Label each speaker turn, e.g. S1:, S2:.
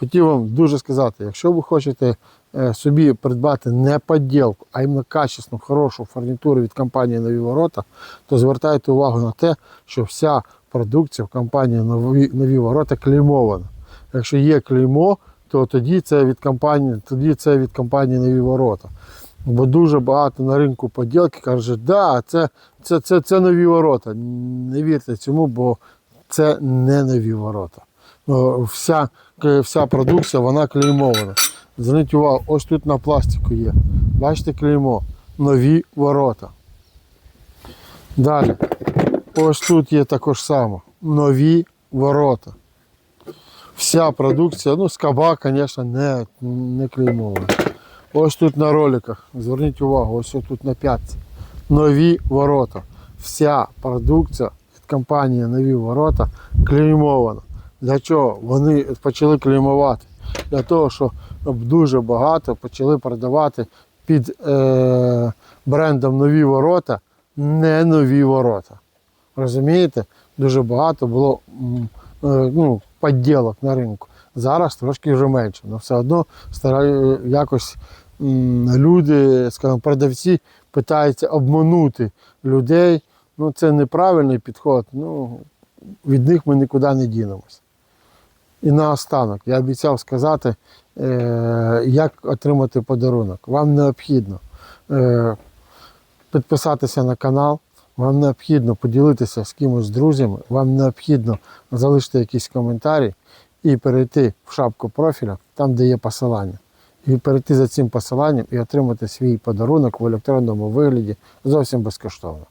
S1: хотів вам дуже сказати, якщо ви хочете е, собі придбати не поділку, а іменно качественну, хорошу фурнітуру від компанії Нові Ворота, то звертайте увагу на те, що вся продукція в компанії Нові, Нові Ворота клеймована. Якщо є клеймо, то тоді це від компанії, тоді це від компанії Нові Ворота. Бо дуже багато на ринку поділки кажуть, да, це, це, це, це нові ворота. Не вірте цьому, бо це не нові ворота. Ну, Вся, е, вся продукція вона клеймована. Зверніть увагу, ось тут на пластику є. Бачите клеймо. Нові ворота. Далі. Ось тут є також само. Нові ворота. Вся продукція, ну, скаба, звісно, не, не клеймована. Ось тут на роликах. Зверніть увагу, ось тут на п'ятці. Нові ворота. Вся продукція від компанії Нові ворота клеймована. Для чого? Вони почали клеймувати. Для того, що дуже багато почали продавати під е, брендом Нові ворота не нові ворота. Розумієте? Дуже багато було е, ну, подділок на ринку. Зараз трошки вже менше. Але все одно стараю якось м, люди, скажімо, продавці питаються обманути людей. Ну, це неправильний підход. Ну, від них ми нікуди не дінемось. І наостанок, я обіцяв сказати, е, як отримати подарунок. Вам необхідно е, підписатися на канал, вам необхідно поділитися з кимось з друзями, вам необхідно залишити якісь коментарі і перейти в шапку профіля, там, де є посилання. І перейти за цим посиланням і отримати свій подарунок в електронному вигляді зовсім безкоштовно.